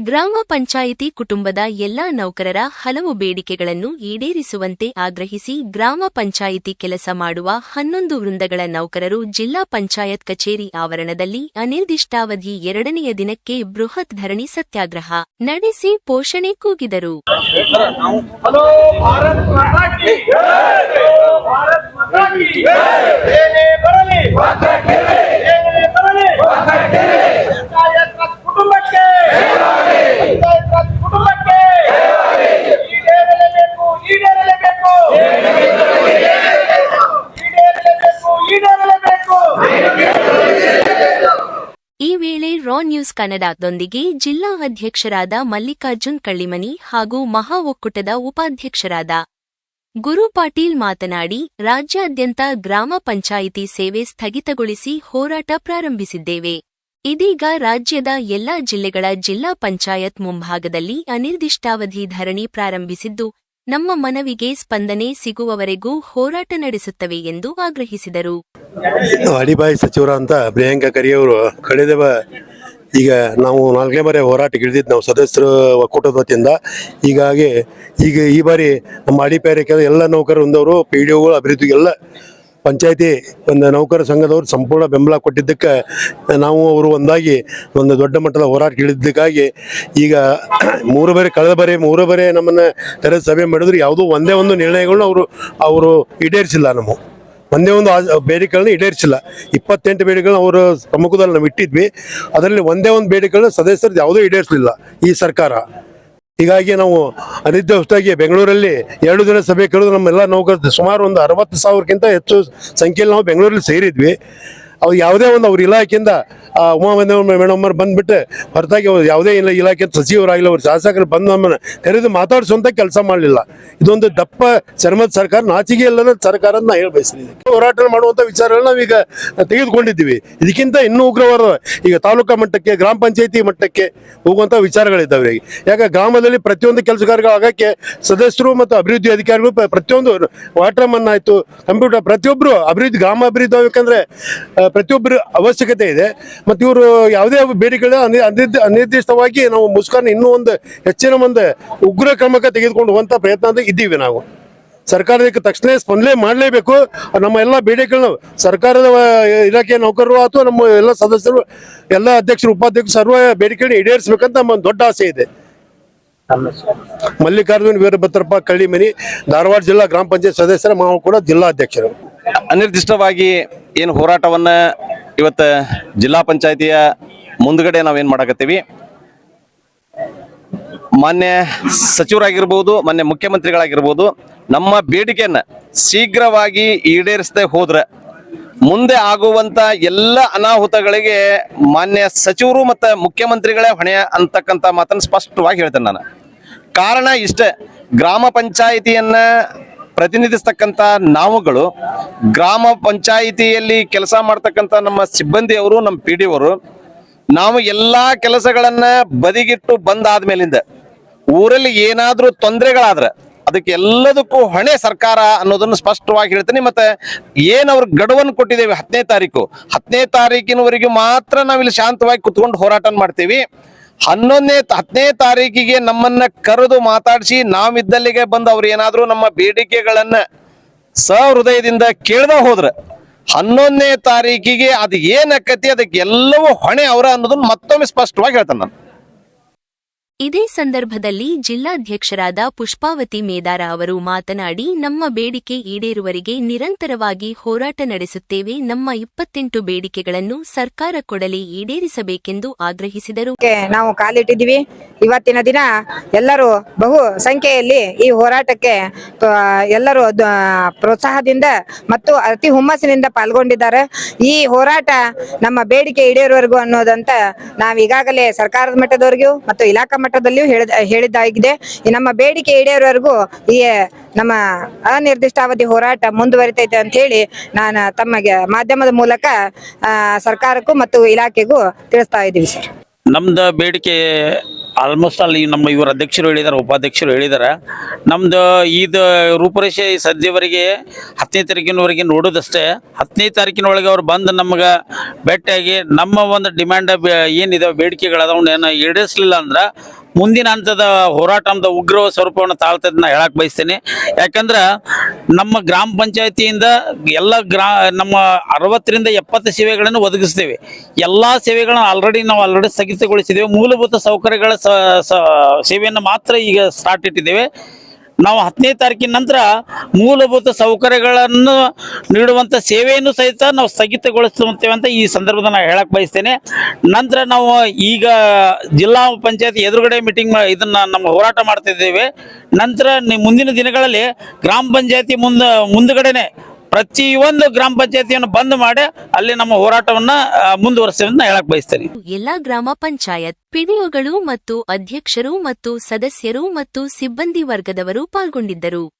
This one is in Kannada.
ಗ್ರಾಮ ಪಂಚಾಯಿತಿ ಕುಟುಂಬದ ಎಲ್ಲಾ ನೌಕರರ ಹಲವು ಬೇಡಿಕೆಗಳನ್ನು ಈಡೇರಿಸುವಂತೆ ಆಗ್ರಹಿಸಿ ಗ್ರಾಮ ಪಂಚಾಯಿತಿ ಕೆಲಸ ಮಾಡುವ ಹನ್ನೊಂದು ವೃಂದಗಳ ನೌಕರರು ಜಿಲ್ಲಾ ಪಂಚಾಯತ್ ಕಚೇರಿ ಆವರಣದಲ್ಲಿ ಅನಿರ್ದಿಷ್ಟಾವಧಿ ಎರಡನೆಯ ದಿನಕ್ಕೆ ಬೃಹತ್ ಧರಣಿ ಸತ್ಯಾಗ್ರಹ ನಡೆಸಿ ಪೋಷಣೆ ಕೂಗಿದರು. ಭಾರತ್ ರಾ ನ್ಯೂಸ್ ಕನ್ನಡದೊಂದಿಗೆ ಜಿಲ್ಲಾ ಅಧ್ಯಕ್ಷರಾದ ಮಲ್ಲಿಕಾರ್ಜುನ್ ಕಳ್ಳಿಮನಿ ಹಾಗೂ ಮಹಾ ಒಕ್ಕೂಟದ ಉಪಾಧ್ಯಕ್ಷರಾದ ಗುರು ಪಾಟೀಲ್ ಮಾತನಾಡಿ, ರಾಜ್ಯಾದ್ಯಂತ ಗ್ರಾಮ ಪಂಚಾಯಿತಿ ಸೇವೆ ಸ್ಥಗಿತಗೊಳಿಸಿ ಹೋರಾಟ ಪ್ರಾರಂಭಿಸಿದ್ದೇವೆ. ಇದೀಗ ರಾಜ್ಯದ ಎಲ್ಲಾ ಜಿಲ್ಲೆಗಳ ಜಿಲ್ಲಾ ಪಂಚಾಯತ್ ಮುಂಭಾಗದಲ್ಲಿ ಅನಿರ್ದಿಷ್ಟಾವಧಿ ಧರಣಿ ಪ್ರಾರಂಭಿಸಿದ್ದು, ನಮ್ಮ ಮನವಿಗೆ ಸ್ಪಂದನೆ ಸಿಗುವವರೆಗೂ ಹೋರಾಟ ನಡೆಸುತ್ತವೆ ಎಂದು ಆಗ್ರಹಿಸಿದರು. ಅಡಿಬಾಯಿ ಸಚಿವರು ಅಂತ ಪ್ರಿಯಾಂಕಾ ಖರ್ಗೆ ಅವರು ಕಳೆದ ಈಗ ನಾವು ನಾಲ್ಕನೇ ಬಾರಿ ಹೋರಾಟಕ್ಕೆ ಇಳಿದಿದ್ದು ನಾವು ಸದಸ್ಯರು ಒಕ್ಕೂಟದ ವತಿಯಿಂದ ಹೀಗಾಗಿ ಈಗ ಈ ಬಾರಿ ನಮ್ಮ ಅಡಿಪಾರಿ ಎಲ್ಲ ನೌಕರರು ಒಂದವರು ಪಿ ಡಿ ಒಗಳು ಅಭಿವೃದ್ಧಿ ಎಲ್ಲ ಪಂಚಾಯತಿ, ಒಂದು ನೌಕರ ಸಂಘದವರು ಸಂಪೂರ್ಣ ಬೆಂಬಲ ಕೊಟ್ಟಿದ್ದಕ್ಕೆ ನಾವು ಅವರು ಒಂದಾಗಿ ಒಂದು ದೊಡ್ಡ ಮಟ್ಟದ ಹೋರಾಟಕ್ಕೆ ಇಳಿದಿದ್ದಕ್ಕಾಗಿ ಈಗ ಮೂರು ಬಾರಿ, ಕಳೆದ ಬಾರಿ ಮೂರು ಬಾರಿ ನಮ್ಮನ್ನು ಕರೆದು ಸಭೆ ಮಾಡಿದ್ರು. ಯಾವುದೋ ಒಂದೇ ಒಂದು ನಿರ್ಣಯಗಳನ್ನ ಅವರು ಅವರು ಈಡೇರಿಸಿಲ್ಲ ನಮ್ಮ ಒಂದೇ ಒಂದು ಬೇಡಿಕೆಗಳನ್ನ ಈಡೇರಿಸಿಲ್ಲ. ಇಪ್ಪತ್ತೆಂಟು ಬೇಡಿಕೆಗಳನ್ನ ಅವರು ಪ್ರಮುಖದಲ್ಲಿ ನಾವು ಇಟ್ಟಿದ್ವಿ. ಅದರಲ್ಲಿ ಒಂದೇ ಒಂದು ಬೇಡಿಕೆಗಳನ್ನ ಸದಸ್ಯರು ಯಾವುದೂ ಈಡೇರಿಸಲಿಲ್ಲ ಈ ಸರ್ಕಾರ. ಹೀಗಾಗಿ ನಾವು ಅನಿರ್ದಿಷ್ಟವಾಗಿ ಬೆಂಗಳೂರಲ್ಲಿ ಎರಡು ದಿನ ಸಭೆ ಕರೆದು ನಮ್ಮೆಲ್ಲ ನೌಕರ ಸುಮಾರು ಒಂದು ಅರವತ್ತು ಸಾವಿರಕ್ಕಿಂತ ಹೆಚ್ಚು ಸಂಖ್ಯೆಯಲ್ಲಿ ನಾವು ಬೆಂಗಳೂರಲ್ಲಿ ಸೇರಿದ್ವಿ. ಅವ್ರು ಯಾವುದೇ ಒಂದು ಅವ್ರ ಇಲಾಖೆಯಿಂದ ಉಮಾ ಉಮಾ ಮೇಡಮ್ ಬಂದ್ಬಿಟ್ಟು ಹೊರತಾಗಿ ಅವ್ರು ಯಾವುದೇ ಇಲ್ಲ ಇಲಾಖೆ ಸಚಿವರಾಗಿಲ್ಲ, ಅವ್ರ ಶಾಸಕರು ಬಂದು ನಮ್ಮನ್ನ ಕರೆದು ಮಾತಾಡಿಸುವಂತ ಕೆಲಸ ಮಾಡಲಿಲ್ಲ. ಇದೊಂದು ದಪ್ಪ ಚರ್ಮದ ಸರ್ಕಾರ ನಾಚಿಗೆ ಇಲ್ಲದ ಸರ್ಕಾರ ಅಂತ ಹೇಳಿ ಹೋರಾಟ ಮಾಡುವಂತ ವಿಚಾರಗಳನ್ನ ನಾವೀಗ ತೆಗೆದುಕೊಂಡಿದ್ದೀವಿ. ಇದಕ್ಕಿಂತ ಇನ್ನೂ ಉಗ್ರವಾದ, ಈಗ ತಾಲೂಕಾ ಮಟ್ಟಕ್ಕೆ, ಗ್ರಾಮ ಪಂಚಾಯತಿ ಮಟ್ಟಕ್ಕೆ ಹೋಗುವಂತ ವಿಚಾರಗಳಿದ್ದಾವೆ ಯಾಕೆ ಗ್ರಾಮದಲ್ಲಿ ಪ್ರತಿಯೊಂದು ಕೆಲಸಗಾರಗಳು ಆಗಕ್ಕೆ ಸದಸ್ಯರು ಮತ್ತು ಅಭಿವೃದ್ಧಿ ಅಧಿಕಾರಿಗಳು ಪ್ರತಿಯೊಂದು ವಾಟರ್ ಮನ್ ಆಯಿತು, ಕಂಪ್ಯೂಟರ್ ಪ್ರತಿಯೊಬ್ಬರು ಅಭಿವೃದ್ಧಿ ಗ್ರಾಮ ಅಭಿವೃದ್ಧಿ ಆಗ್ಬೇಕಂದ್ರೆ ಪ್ರತಿಯೊಬ್ಬರು ಅವಶ್ಯಕತೆ ಇದೆ. ಮತ್ತು ಇವರು ಯಾವುದೇ ಬೇಡಿಕೆಗಳ ಅನಿ- ಅನಿರ್ದಿ- ಅನಿರ್ದಿಷ್ಟವಾಗಿ ನಾವು ಮುಸ್ಕಾನ್ ಇನ್ನೂ ಒಂದು ಹೆಚ್ಚಿನ ಒಂದು ಉಗ್ರ ಕ್ರಮಕ್ಕೆ ತೆಗೆದುಕೊಂಡು ಹೋಗುವಂತ ಪ್ರಯತ್ನ ಇದ್ದೀವಿ ನಾವು. ಸರ್ಕಾರ ಇದಕ್ಕೆ ತಕ್ಷಣ ಸ್ಪಂದನೆ ಮಾಡಲೇಬೇಕು. ನಮ್ಮ ಎಲ್ಲ ಬೇಡಿಕೆಗಳನ್ನ ಸರ್ಕಾರದ ಆ, ಇಲಾಖೆ ನೌಕರರು ಅಥವಾ ನಮ್ಮ ಎಲ್ಲ ಸದಸ್ಯರು ಎಲ್ಲ ಅಧ್ಯಕ್ಷರು ಉಪಾಧ್ಯಕ್ಷರು ಸರ್ವ ಬೇಡಿಕೆಗಳನ್ನ ಈಡೇರಿಸಬೇಕಂತ ನಮ್ಮ ಒಂದು ದೊಡ್ಡ ಆಸೆ ಇದೆ. ಮಲ್ಲಿಕಾರ್ಜುನ್ ವೀರಭದ್ರಪ್ಪ ಕಳ್ಳಿಮನಿ ಧಾರವಾಡ ಜಿಲ್ಲಾ ಗ್ರಾಮ ಪಂಚಾಯತ್ ಸದಸ್ಯರ ಮಾವು ಕೂಡ ಜಿಲ್ಲಾಧ್ಯಕ್ಷರು ಅನಿರ್ದಿಷ್ಟವಾಗಿ ಏನು ಹೋರಾಟವನ್ನ ಇವತ್ತು ಜಿಲ್ಲಾ ಪಂಚಾಯತಿಯ ನಾವು ಏನು ಮಾಡಕತ್ತೀವಿ? ಮಾನ್ಯ ಸಚಿವರಾಗಿರ್ಬೋದು, ಮಾನ್ಯ ಮುಖ್ಯಮಂತ್ರಿಗಳಾಗಿರ್ಬೋದು, ನಮ್ಮ ಬೇಡಿಕೆಯನ್ನ ಶೀಘ್ರವಾಗಿ ಈಡೇರಿಸದೆ ಹೋದ್ರೆ, ಮುಂದೆ ಆಗುವಂತ ಎಲ್ಲ ಅನಾಹುತಗಳಿಗೆ ಮಾನ್ಯ ಸಚಿವರು ಮತ್ತು ಮುಖ್ಯಮಂತ್ರಿಗಳೇ ಹೊಣೆ ಅಂತಕ್ಕಂಥ ಮಾತನ್ನು ಸ್ಪಷ್ಟವಾಗಿ ಹೇಳ್ತೇನೆ ನಾನು. ಕಾರಣ ಇಷ್ಟೇ, ಗ್ರಾಮ ಪಂಚಾಯಿತಿಯನ್ನ ಪ್ರತಿನಿಧಿಸ್ತಕ್ಕಂಥ ನಾವುಗಳು ಗ್ರಾಮ ಪಂಚಾಯಿತಿಯಲ್ಲಿ ಕೆಲಸ ಮಾಡ್ತಕ್ಕಂಥ ನಮ್ಮ ಸಿಬ್ಬಂದಿಯವರು, ನಮ್ಮ ಪಿ ಡಿ ಅವರು ನಾವು ಎಲ್ಲಾ ಕೆಲಸಗಳನ್ನ ಬದಿಗಿಟ್ಟು ಬಂದಾದ ಮೇಲಿಂದ ಊರಲ್ಲಿ ಏನಾದ್ರೂ ತೊಂದರೆಗಳಾದ್ರೆ ಅದಕ್ಕೆ ಎಲ್ಲದಕ್ಕೂ ಹೊಣೆ ಸರ್ಕಾರ ಅನ್ನೋದನ್ನು ಸ್ಪಷ್ಟವಾಗಿ ಹೇಳ್ತೀನಿ. ಮತ್ತೆ ಏನ್ ಅವ್ರ ಗಡುವನ್ನು ಕೊಟ್ಟಿದ್ದೇವೆ ಹತ್ತನೇ ತಾರೀಕು, ಹತ್ತನೇ ತಾರೀಕಿನವರೆಗೂ ಮಾತ್ರ ನಾವಿಲ್ಲಿ ಶಾಂತವಾಗಿ ಕುತ್ಕೊಂಡು ಹೋರಾಟ ಮಾಡ್ತೀವಿ. ಹನ್ನೊಂದನೇ ಹತ್ತನೇ ತಾರೀಕಿಗೆ ನಮ್ಮನ್ನ ಕರೆದು ಮಾತಾಡಿಸಿ ನಾವಿದ್ದಲ್ಲಿಗೆ ಬಂದು ಅವ್ರು ಏನಾದರೂ ನಮ್ಮ ಬೇಡಿಕೆಗಳನ್ನ ಸಹೃದಯದಿಂದ ಕೇಳ್ದ ಹೋದ್ರ ಹನ್ನೊಂದನೇ ತಾರೀಕಿಗೆ ಅದು ಏನಕ್ಕತಿ ಅದಕ್ಕೆ ಎಲ್ಲವೂ ಹೊಣೆ ಅವರ ಅನ್ನೋದನ್ನ ಮತ್ತೊಮ್ಮೆ ಸ್ಪಷ್ಟವಾಗಿ ಹೇಳ್ತಾನೆ ನಾನು. ಇದೇ ಸಂದರ್ಭದಲ್ಲಿ ಜಿಲ್ಲಾಧ್ಯಕ್ಷರಾದ ಪುಷ್ಪಾವತಿ ಮೇದಾರ ಅವರು ಮಾತನಾಡಿ, ನಮ್ಮ ಬೇಡಿಕೆ ಈಡೇರುವರಿಗೆ ನಿರಂತರವಾಗಿ ಹೋರಾಟ ನಡೆಸುತ್ತೇವೆ, ನಮ್ಮ ಇಪ್ಪತ್ತೆಂಟು ಬೇಡಿಕೆಗಳನ್ನು ಸರ್ಕಾರ ಕೊಡಲಿ, ಈಡೇರಿಸಬೇಕೆಂದು ಆಗ್ರಹಿಸಿದರು. ನಾವು ಕಾಲಿಟ್ಟಿದ್ದೀವಿ. ಇವತ್ತಿನ ದಿನ ಎಲ್ಲರೂ ಬಹು ಸಂಖ್ಯೆಯಲ್ಲಿ ಈ ಹೋರಾಟಕ್ಕೆ ಎಲ್ಲರೂ ಪ್ರೋತ್ಸಾಹದಿಂದ ಮತ್ತು ಅತಿ ಹುಮ್ಮಸ್ಸಿನಿಂದ ಪಾಲ್ಗೊಂಡಿದ್ದಾರೆ. ಈ ಹೋರಾಟ ನಮ್ಮ ಬೇಡಿಕೆ ಈಡೇರುವವರೆಗೂ ಅನ್ನೋದಂತ ನಾವು ಈಗಾಗಲೇ ಸರ್ಕಾರದ ಮಟ್ಟದವರೆಗೂ ಮತ್ತು ಇಲಾಖಾ ಮಟ್ಟದಲ್ಲಿಯೂ ಹೇಳಿದ, ಹೇಳಿದ್ದಾಗಿದೆ. ನಮ್ಮ ಬೇಡಿಕೆ ಈಡೇರುವವರೆಗೂ ಈ ನಮ್ಮ ಅನಿರ್ದಿಷ್ಟಾವಧಿ ಹೋರಾಟ ಮುಂದುವರಿತೈತೆ ಅಂತ ಹೇಳಿ ನಾನು ತಮಗೆ ಮಾಧ್ಯಮದ ಮೂಲಕ ಸರ್ಕಾರಕ್ಕೂ ಮತ್ತು ಇಲಾಖೆಗೂ ತಿಳಿಸ್ತಾ ಇದ್ದೀವಿ, ಸರ್. ನಮ್ದು ಬೇಡಿಕೆ ಆಲ್ಮೋಸ್ಟ್ ಅಲ್ಲಿ ನಮ್ಮ ಇವರ ಅಧ್ಯಕ್ಷರು ಹೇಳಿದ್ದಾರೆ ಉಪಾಧ್ಯಕ್ಷರು ಹೇಳಿದ್ದಾರೆ ನಮ್ದು ಇದು ರೂಪರೇಷೆ ಸದ್ಯವರೆಗೆ ಹತ್ತನೇ ತಾರೀಕಿನವರೆಗೆ ನೋಡೋದಷ್ಟೇ. ಹತ್ತನೇ ತಾರೀಕಿನೊಳಗೆ ಅವ್ರು ಬಂದು ನಮ್ಗೆ ಭೇಟಿಯಾಗಿ ನಮ್ಮ ಒಂದು ಡಿಮ್ಯಾಂಡ್ ಏನಿದೆ ಬೇಡಿಕೆಗಳಾದವನ್ನ ಏನು ಈಡೇರಿಸಲಿಲ್ಲ ಅಂದ್ರೆ ಮುಂದಿನ ಹಂತದ ಹೋರಾಟ ಉಗ್ರ ಸ್ವರೂಪವನ್ನು ತಾಳ್ತದ ನಾ ಹೇಳಕ್ ಬಯಸ್ತೇನೆ. ಯಾಕಂದ್ರೆ ನಮ್ಮ ಗ್ರಾಮ ಪಂಚಾಯತಿಯಿಂದ ಎಲ್ಲ ಗ್ರಾ, ನಮ್ಮ ಅರವತ್ತರಿಂದ ಎಪ್ಪತ್ತು ಸೇವೆಗಳನ್ನು ಒದಗಿಸ್ತೇವೆ. ಎಲ್ಲ ಸೇವೆಗಳನ್ನು ಆಲ್ರೆಡಿ ನಾವು ಆಲ್ರೆಡಿ ಸ್ಥಗಿತಗೊಳಿಸಿದ್ದೇವೆ ಮೂಲಭೂತ ಸೌಕರ್ಯಗಳ ಸೇವೆಯನ್ನು ಮಾತ್ರ ಈಗ ಸ್ಟಾರ್ಟ್ ಇಟ್ಟಿದ್ದೇವೆ. ನಾವು ಹತ್ತನೇ ತಾರೀಕಿನ ನಂತರ ಮೂಲಭೂತ ಸೌಕರ್ಯಗಳನ್ನು ನೀಡುವಂಥ ಸೇವೆಯನ್ನು ಸಹಿತ ನಾವು ಸ್ಥಗಿತಗೊಳಿಸುವಂತೇವೆ ಅಂತ ಈ ಸಂದರ್ಭದಲ್ಲಿ ನಾನು ಹೇಳಕ್ ಬಯಸ್ತೇನೆ. ನಂತರ ನಾವು ಈಗ ಜಿಲ್ಲಾ ಪಂಚಾಯತ್ ಎದುರುಗಡೆ ಮೀಟಿಂಗ್ ಇದನ್ನ ನಮ್ಮ ಹೋರಾಟ ಮಾಡ್ತಿದ್ದೇವೆ ನಂತರ ಮುಂದಿನ ದಿನಗಳಲ್ಲಿ ಗ್ರಾಮ ಪಂಚಾಯತಿ ಮುಂದ ಮುಂದುಗಡೆನೆ ಪ್ರತಿಯೊಂದು ಗ್ರಾಮ ಪಂಚಾಯತಿಯನ್ನು ಬಂದ್ ಮಾಡಿ ಅಲ್ಲಿ ನಮ್ಮ ಹೋರಾಟವನ್ನ ಮುಂದುವರಿಸ್ತೇವೆ ಹೇಳಕ್ ಬಯಸ್ತೇನೆ. ಎಲ್ಲಾ ಗ್ರಾಮ ಪಂಚಾಯತ್ ಪಿಡಿಒಗಳು ಮತ್ತು ಅಧ್ಯಕ್ಷರು ಮತ್ತು ಸದಸ್ಯರು ಮತ್ತು ಸಿಬ್ಬಂದಿ ವರ್ಗದವರು ಪಾಲ್ಗೊಂಡಿದ್ದರು.